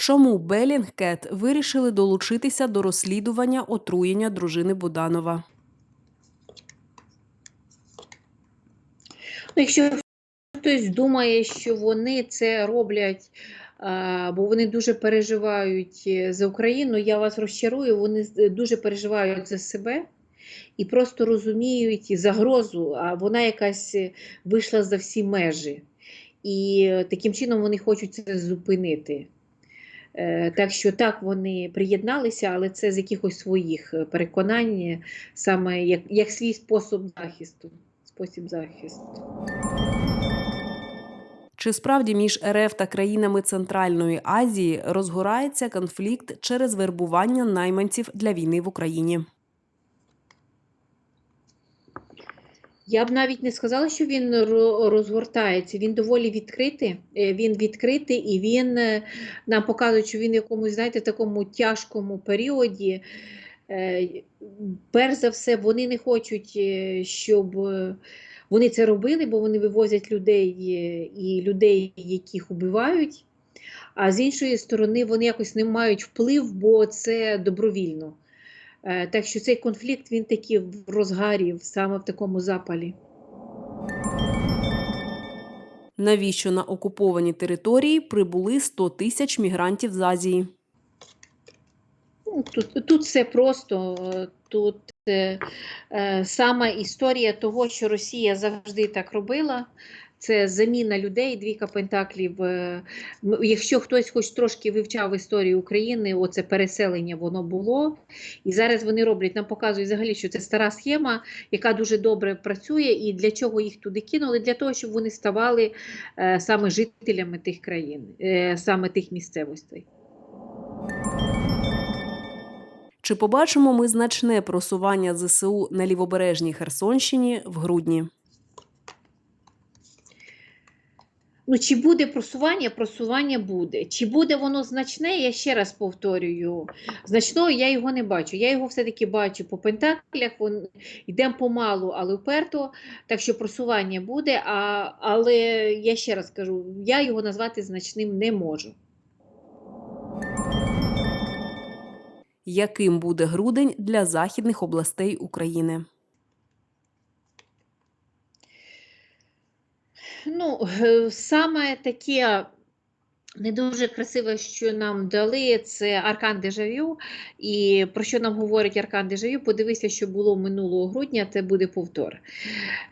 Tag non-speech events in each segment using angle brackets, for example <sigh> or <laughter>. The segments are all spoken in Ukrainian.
Чому Белінгкет вирішили долучитися до розслідування отруєння дружини Буданова? Ну, якщо хтось думає, що вони це роблять, бо вони дуже переживають е, за Україну, я вас розчарую, вони дуже переживають за себе і просто розуміють загрозу, а вона якась е, вийшла за всі межі. І е, таким чином вони хочуть це зупинити. Е, Так що так вони приєдналися, але це з якихось своїх е, переконань, е, саме як, як свій спосіб захисту. Спосіб захисту. Чи справді між РФ та країнами Центральної Азії розгорається конфлікт через вербування найманців для війни в Україні? Я б навіть не сказала, що він розгортається. Він доволі відкритий. Е, Він відкритий і він е, нам показує, що він в якомусь, знаєте, такому тяжкому періоді. Е, Перш за все, вони не хочуть, щоб вони це робили, бо вони вивозять людей і людей, яких убивають. А з іншої сторони, вони якось не мають вплив, бо це добровільно. Е, Так що цей конфлікт він такий в розгарі, саме в такому запалі. Навіщо на окуповані території прибули 100 тисяч мігрантів з Азії? Ну, Тут, тут все просто. Тут е, е, саме історія того, що Росія завжди так робила. Це заміна людей, двійка пентаклів. Е, Якщо хтось хоч трошки вивчав історію України, оце переселення воно було. І зараз вони роблять, нам показують взагалі, що це стара схема, яка дуже добре працює. І для чого їх туди кинули? Для того, щоб вони ставали е, саме жителями тих країн, е, саме тих місцевостей. Чи побачимо ми значне просування ЗСУ на лівобережній Херсонщині в грудні? Ну, чи буде просування? Просування буде. Чи буде воно значне? Я ще раз повторюю. Значного я його не бачу. Я його все-таки бачу по пентаклях. Вон, йдемо помалу, але вперто. Так що просування буде. А, але я ще раз кажу, я його назвати значним не можу. Яким буде грудень для західних областей України? Ну, е, саме таке не дуже красиве, що нам дали, це аркан дежавю. І про що нам говорить аркан дежавю? Подивися, що було минулого грудня, це буде повтор.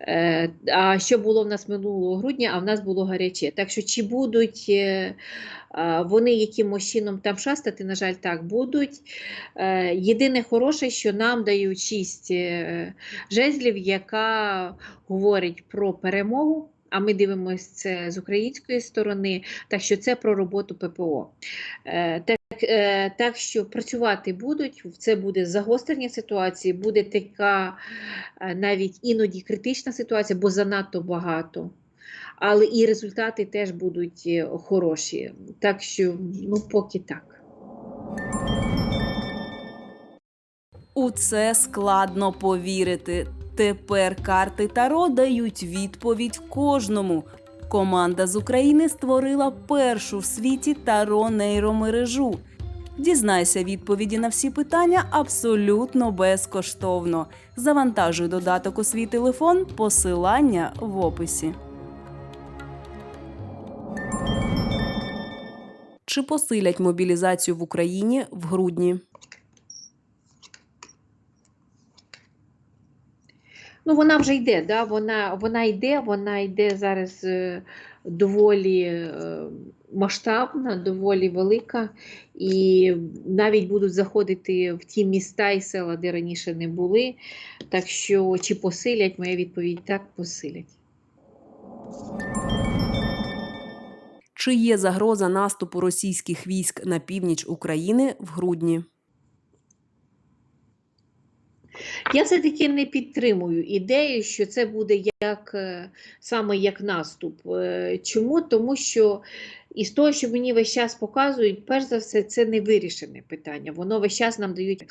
Е, А що було в нас минулого грудня, а в нас було гаряче. Так що, чи будуть е, вони якимось чином там шастати, на жаль, так будуть. Єдине хороше, що нам дають шість жезлів, яка говорить про перемогу. А ми дивимося це з української сторони, так що це про роботу ППО. Е, так, е, так що працювати будуть, це буде загострення ситуації, буде така е, навіть іноді критична ситуація, бо занадто багато. Але і результати теж будуть хороші. Так що, ну, поки так. У це складно повірити. Тепер карти Таро дають відповідь кожному. Команда з України створила першу в світі таро нейромережу. Дізнайся відповіді на всі питання абсолютно безкоштовно. Завантажуй додаток у свій телефон, посилання в описі. Чи посилять мобілізацію в Україні в грудні? Ну, вона вже йде, да? вона, вона йде, вона йде зараз е, доволі е, масштабна, доволі велика, і навіть будуть заходити в ті міста і села, де раніше не були. Так що, чи посилять, моя відповідь так, посилять. Чи є загроза наступу російських військ на північ України в грудні? Я все-таки не підтримую ідею, що це буде як е, саме як наступ. Е, Чому? Тому що І з того, що мені весь час показують, перш за все, це не вирішене питання. Воно весь час нам дають,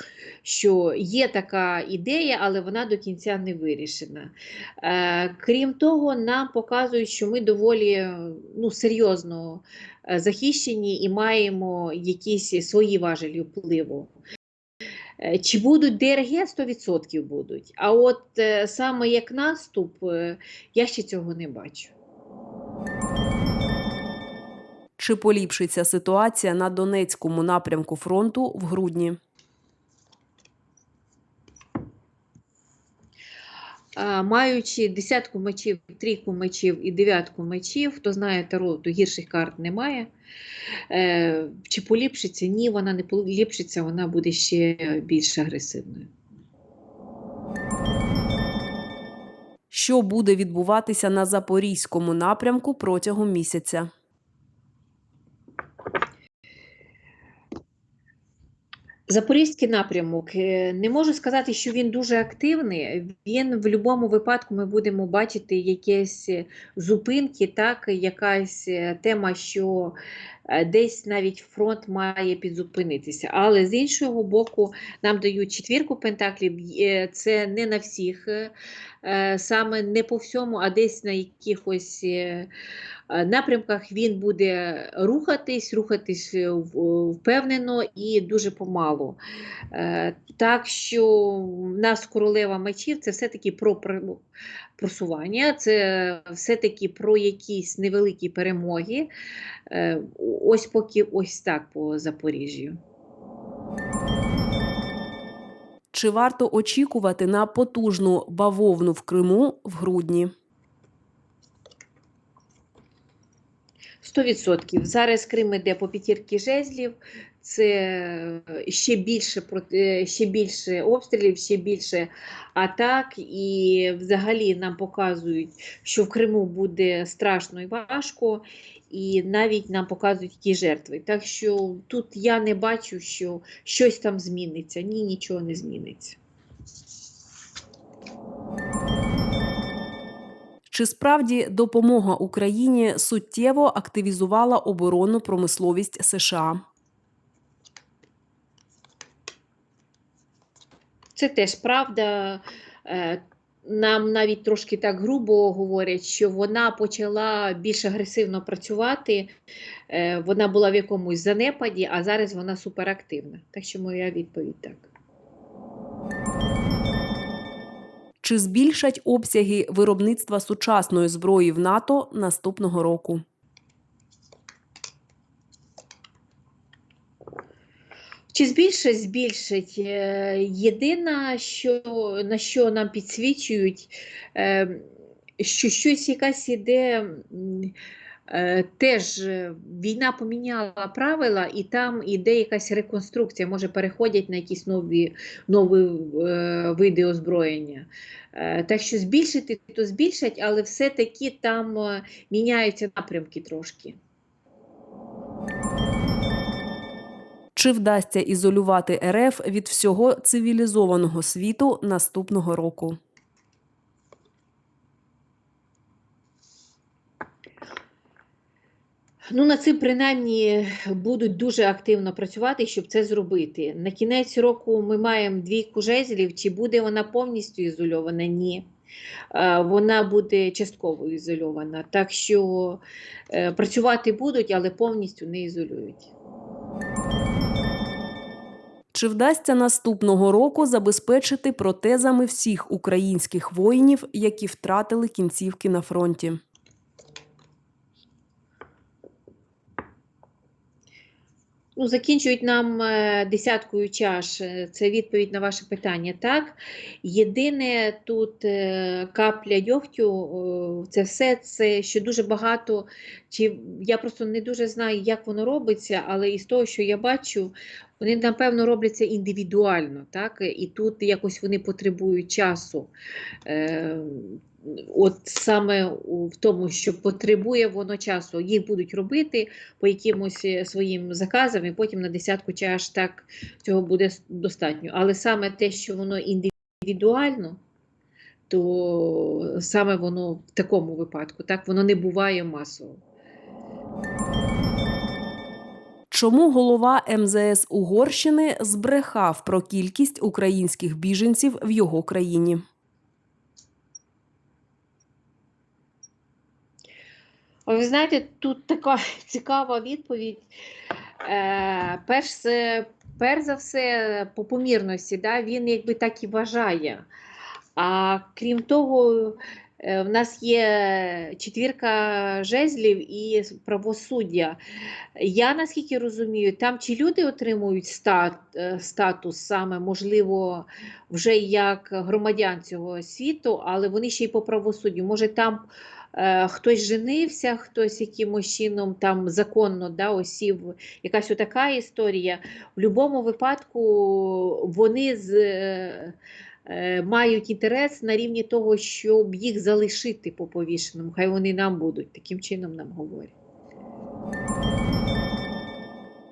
що є така ідея, але вона до кінця не вирішена. Е, крім того, нам показують, що ми доволі ну, серйозно захищені і маємо якісь свої важелі впливу. Е, Чи будуть ДРГ 100% будуть. А от е, саме як наступ, е, я ще цього не бачу. Чи поліпшиться ситуація на Донецькому напрямку фронту в грудні? Маючи десятку мечів, трійку мечів і дев'ятку мечів, хто знає таро, то гірших карт немає. Е, Чи поліпшиться? Ні, вона не поліпшиться, вона буде ще більш агресивною. Що буде відбуватися на Запорізькому напрямку протягом місяця? Запорізький напрямок. е, Не можу сказати, що він дуже активний. Він в будь-якому випадку ми будемо бачити якісь е, зупинки, так, якась е, тема, що десь навіть фронт має підзупинитися. Але з іншого боку, нам дають четвірку пентаклів. е, Це не на всіх, е, е, саме не по всьому, а десь на якихось. е, е, напрямках він буде рухатись, рухатись е, впевнено і дуже помалу. Е, Так що в нас королева мечів це все-таки про- просування, це все-таки про якісь невеликі перемоги. Е, Ось поки ось так по Запоріжжю. Чи варто очікувати на потужну бавовну в Криму в грудні? 100%. Зараз Крим іде по п'ятірки жезлів. Це е, ще більше е, ще більше обстрілів, ще більше атак. І взагалі нам показують, що в Криму буде страшно і важко, і навіть нам показують які жертви. Так що тут я не бачу, що щось там зміниться. Ні, нічого не зміниться. Чи справді допомога Україні суттєво активізувала оборонну промисловість США? Це теж правда. Нам навіть трошки так грубо говорять, що вона почала більш агресивно працювати, е, вона була в якомусь занепаді, а зараз вона суперактивна. Так що моя відповідь так. Чи збільшать обсяги виробництва сучасної зброї в НАТО наступного року? Чи збільшить, збільшить. Е, Єдине, що, на що нам підсвічують, е, що щось якась іде. е, Теж війна поміняла правила, і там іде якась реконструкція, може переходять на якісь нові, нові види озброєння. Так що збільшити, то збільшать, але все-таки там міняються напрямки трошки. Чи вдасться ізолювати РФ від всього цивілізованого світу наступного року? Ну, над цим принаймні будуть дуже активно працювати, щоб це зробити. На кінець року ми маємо двійку жезлів. Чи буде вона повністю ізольована? Ні. Вона буде частково ізольована. Так що е, працювати будуть, але повністю не ізолюють. Чи вдасться наступного року забезпечити протезами всіх українських воїнів, які втратили кінцівки на фронті? Ну, закінчують нам е, десяткою чаш. Е, Це відповідь на ваше питання. Так, єдине тут е, капля дьогтю, це все, це що дуже багато. Чи я просто не дуже знаю, як воно робиться, але із того, що я бачу, вони напевно робляться індивідуально, так? І тут якось вони потребують часу. Е, От саме в тому, що потребує воно часу, їх будуть робити по якимось е, своїм заказам, і потім на десятку чаш так цього буде достатньо. Але саме те, що воно індивідуально, то саме воно в такому випадку, так воно не буває масово. Чому голова МЗС Угорщини збрехав про кількість українських біженців в його країні? Ви знаєте, тут така <laughs> цікава відповідь. Е, перш, перш за все, по помірності, да, він якби так і вважає. А крім того, в нас є четвірка жезлів і правосуддя. Я наскільки розумію, там чи люди отримують стат, е, статус саме, можливо, вже як громадян цього світу, але вони ще й по правосуддю. Може, там е, хтось женився, хтось якимось чином там законно да, осів, якась отака історія. В будь-якому випадку вони з, е, е, мають інтерес на рівні того, щоб їх залишити по повішеному. Хай вони нам будуть, таким чином нам говорять.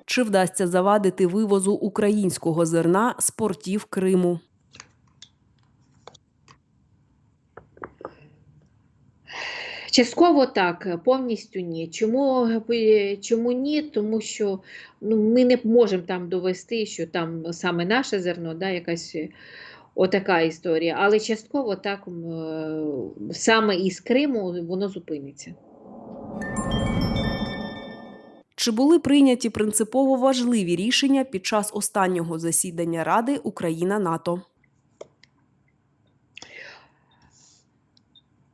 Чи вдасться завадити вивозу українського зерна з портів Криму? Частково так, повністю ні. Чому, е, чому ні? Тому що ну, ми не можемо там довести, що там саме наше зерно, да, якась е, отака історія. Але частково так, е, саме із Криму воно зупиниться. Чи були прийняті принципово важливі рішення під час останнього засідання Ради Україна НАТО?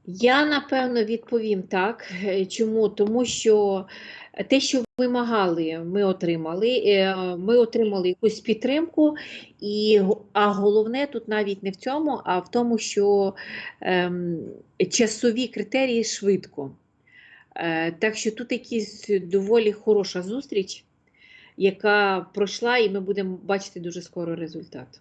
Я напевно відповім так. Е, Чому? Тому що те, що вимагали, ми отримали. Е, Ми отримали якусь підтримку, і, а головне тут навіть не в цьому, а в тому, що ем, часові критерії швидко. Е, так що тут якась доволі хороша зустріч, яка пройшла, і ми будемо бачити дуже скоро результат.